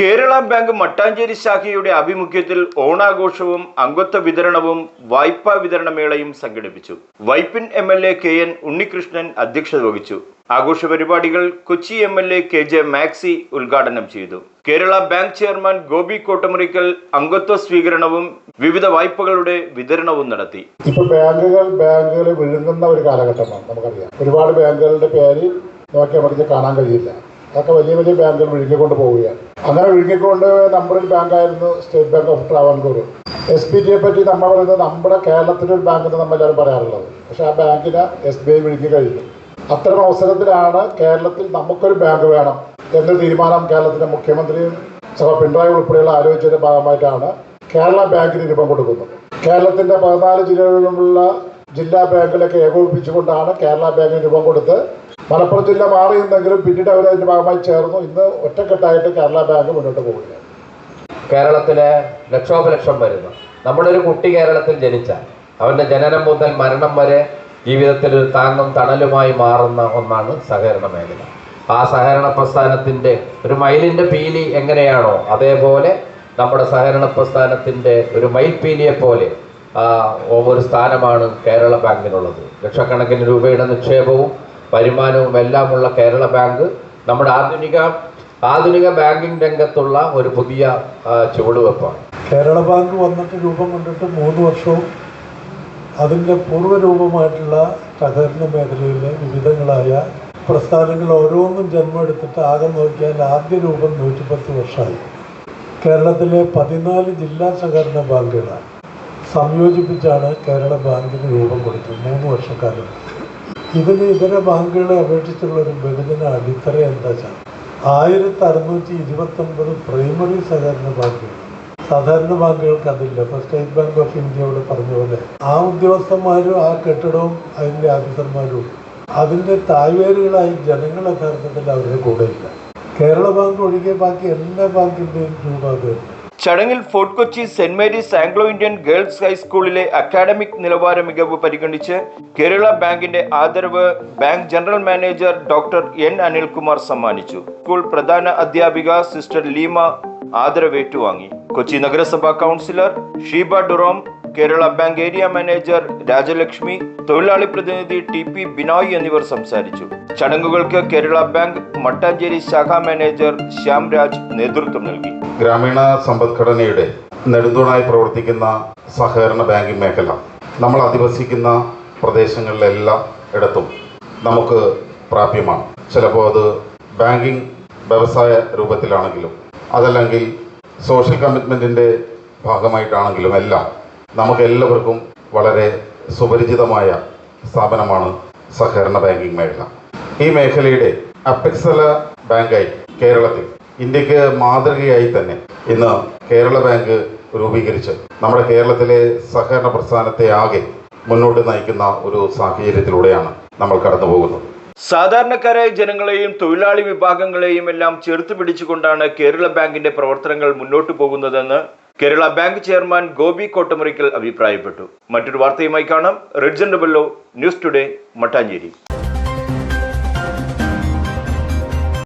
Kerala bank Mattancherry ശാഖയുടെ ആഭിമുഖ്യത്തിൽ ഓണാഘോഷവും അംഗത്വ വിതരണവും വായ്പാ വിതരണമേളയും സംഘടിപ്പിച്ചു. Vypin M L A K N Unnikrishnan അധ്യക്ഷത വഹിച്ചു. ആഘോഷ പരിപാടികൾ Kochi M L A K J Maxi ഉദ്ഘാടനം ചെയ്തു. കേരള ബാങ്ക് ചെയർമാൻ ഗോപി കോട്ടമുറിക്കൽ അംഗത്വ സ്വീകരണവും വിവിധ വായ്പകളുടെ വിതരണവും നടത്തി. ഇപ്പൊ ബാങ്കുകൾ ബാങ്കുകൾ വിഴുങ്ങുന്ന ഒരു കാലഘട്ടമാണ് നമുക്കറിയാം. ഒരുപാട് ബാങ്കുകളുടെ പേര് നോക്കിയാൽ കാണാൻ കഴിയില്ല. അതൊക്കെ വലിയ വലിയ ബാങ്കുകൾ വിഴുങ്ങിക്കൊണ്ട് പോവുകയാണ്. അങ്ങനെ വിഴുങ്ങിക്കൊണ്ട് ഒരു ബാങ്കായിരുന്നു State Bank of Travancore. S B ടിയെ പറ്റി നമ്മൾ പറയുന്നത് നമ്മുടെ കേരളത്തിലെ ഒരു ബാങ്ക് എന്ന് നമ്മൾ എല്ലാവരും പറയാറുള്ളത്. പക്ഷെ ആ ബാങ്കിനെ എസ് ബി ഐ വിഴുങ്ങി കഴിഞ്ഞു. അത്തരം അവസരത്തിലാണ് കേരളത്തിൽ നമുക്കൊരു ബാങ്ക് വേണം എന്ന തീരുമാനം കേരളത്തിലെ മുഖ്യമന്ത്രിയും സഭ പിണറായി ഉൾപ്പെടെയുള്ള ആലോചിച്ചതിന്റെ ഭാഗമായിട്ടാണ് കേരള ബാങ്കിന് രൂപം കൊടുക്കുന്നത്. കേരളത്തിന്റെ പതിനാല് ജില്ലകളിലുമുള്ള ജില്ലാ ബാങ്കുകളൊക്കെ ഏകോപിപ്പിച്ചുകൊണ്ടാണ് കേരള ബാങ്കിന് രൂപം കൊടുത്ത് മലപ്പുറം ജില്ല മാറിയിരുന്നെങ്കിലും പിന്നീട് അവർ അതിന്റെ ഭാഗമായി ചേർന്നു. ഇന്ന് ഒറ്റക്കെട്ടായിട്ട് കേരള ബാങ്ക് മുന്നോട്ട് പോവുകയാണ്. കേരളത്തിലെ ലക്ഷോപലക്ഷം വരുന്ന. നമ്മുടെ ഒരു കുട്ടി കേരളത്തിൽ ജനിച്ചാൽ അവന്റെ ജനനം മുതൽ മരണം വരെ ജീവിതത്തിൽ ഒരു താങ്ങും തണലുമായി മാറുന്ന ഒന്നാണ് സഹകരണ മേഖല. ആ സഹകരണ പ്രസ്ഥാനത്തിന്റെ ഒരു മയിലിന്റെ പീലി എങ്ങനെയാണോ അതേപോലെ നമ്മുടെ സഹകരണ പ്രസ്ഥാനത്തിന്റെ ഒരു മയിൽപീലിയെ പോലെ ഒരു സ്ഥാനമാണ് കേരള ബാങ്കിനുള്ളത്. ലക്ഷക്കണക്കിന് രൂപയുടെ നിക്ഷേപവും വരുമാനവും എല്ലാമുള്ള കേരള ബാങ്ക് നമ്മുടെ ആധുനിക ആധുനിക ബാങ്കിംഗ് രംഗത്തുള്ള ഒരു പുതിയ ചുവടുവെപ്പാണ് കേരള ബാങ്ക് വന്നിട്ട് രൂപം കൊണ്ടിട്ട് മൂന്ന് വർഷവും അതിന്റെ പൂർവരൂപമായിട്ടുള്ള സഹകരണ മേഖലയിലെ വിവിധങ്ങളായ പ്രസ്ഥാനങ്ങൾ ഓരോന്നും ജന്മമെടുത്തിട്ട് ആകെ നോക്കിയാൽ ആദ്യ രൂപം നൂറ്റിപ്പത്ത് വർഷമായി. കേരളത്തിലെ പതിനാല് ജില്ലാ സഹകരണ ബാങ്കുകളാണ്. സംയോജിപ്പിച്ചാണ് കേരള ബാങ്കിന് രൂപം കൊടുത്തത്. മൂന്ന് വർഷക്കാലം. ഇതിന് ഇതര ബാങ്കുകളെ അപേക്ഷിച്ചുള്ള ഒരു ബഹുജന അടിത്തറ എന്താ വെച്ചാൽ ആയിരത്തി അറുന്നൂറ്റി ഇരുപത്തൊൻപത് പ്രൈമറി സഹകരണ ബാങ്കുകൾ. സാധാരണ ബാങ്കുകൾക്ക് അതില്ല. ഇപ്പോൾ സ്റ്റേറ്റ് ബാങ്ക് ഓഫ് ഇന്ത്യയോട് പറഞ്ഞ പോലെ ആ ഉദ്യോഗസ്ഥന്മാരും ആ കെട്ടിടവും അതിന്റെ ഓഫീസർമാരും അതിന്റെ തായ്വേരുകളായി ജനങ്ങൾ യഥാർത്ഥത്തിൽ അവരുടെ കൂടെ ഇല്ല കേരള ബാങ്ക് ഒഴികെ ബാക്കി എല്ലാ ബാങ്കിന്റെയും രൂപ ചടങ്ങിൽ Fort Kochi Saint Mary's Anglo Indian girls ഹൈസ്കൂളിലെ അക്കാഡമിക് നിലവാര മികവ് പരിഗണിച്ച് കേരള ബാങ്കിന്റെ ആദരവ് bank general manager doctor N Anilkumar സമ്മാനിച്ചു. സ്കൂൾ പ്രധാന അധ്യാപിക സിസ്റ്റർ ലീമ ആദരവേറ്റുവാങ്ങി. കൊച്ചി നഗരസഭാ councillor Sheeba Durom Kerala bank area manager Rajalakshmi തൊഴിലാളി പ്രതിനിധി ടി പി ബിനോയ് എന്നിവർ സംസാരിച്ചു. ചടങ്ങുകൾക്ക് കേരള ബാങ്ക് മട്ടാഞ്ചേരി ശാഖാ മാനേജർ ശ്യാം രാജ് നേതൃത്വം നൽകി. ഗ്രാമീണ സമ്പദ്ഘടനയുടെ നെടുന്തൂണായി പ്രവർത്തിക്കുന്ന സഹകരണ ബാങ്കിംഗ് മേഖല നമ്മൾ അധിവസിക്കുന്ന പ്രദേശങ്ങളിലെല്ലാം ഇടത്തും നമുക്ക് പ്രാപ്യമാണ്. ചിലപ്പോൾ അത് ബാങ്കിംഗ് വ്യവസായ രൂപത്തിലാണെങ്കിലും അതല്ലെങ്കിൽ സോഷ്യൽ കമ്മിറ്റ്മെന്റിന്റെ ഭാഗമായിട്ടാണെങ്കിലും എല്ലാം നമുക്ക് എല്ലാവർക്കും വളരെ സുപരിചിതമായ സ്ഥാപനമാണ് സഹകരണ ബാങ്കിംഗ് മേഖല. ഈ മേഖലയുടെ അപെക്സല ബാങ്കായി കേരളത്തിൽ ഇന്ത്യയ്ക്ക് മാതൃകയായി തന്നെ ഇന്ന് കേരള ബാങ്ക് രൂപീകരിച്ച് നമ്മുടെ കേരളത്തിലെ സഹകരണ പ്രസ്ഥാനത്തെ ആകെ മുന്നോട്ട് നയിക്കുന്ന ഒരു സാഹചര്യത്തിലൂടെയാണ് നമ്മൾ കടന്നു പോകുന്നത് സാധാരണക്കാരായ ജനങ്ങളെയും തൊഴിലാളി വിഭാഗങ്ങളെയും എല്ലാം ചേർത്ത് പിടിച്ചുകൊണ്ടാണ് കേരള ബാങ്കിന്റെ പ്രവർത്തനങ്ങൾ മുന്നോട്ട് പോകുന്നതെന്ന് കേരള ബാങ്ക് ചെയർമാൻ ഗോപി കോട്ടമുറിക്കൽ അഭിപ്രായപ്പെട്ടു. മറ്റൊരു വാർത്തയുമായി കാണാം. റെഡ്ജൻ ഡബല്ലോ ന്യൂസ് ടുഡേ മട്ടാഞ്ചേരി.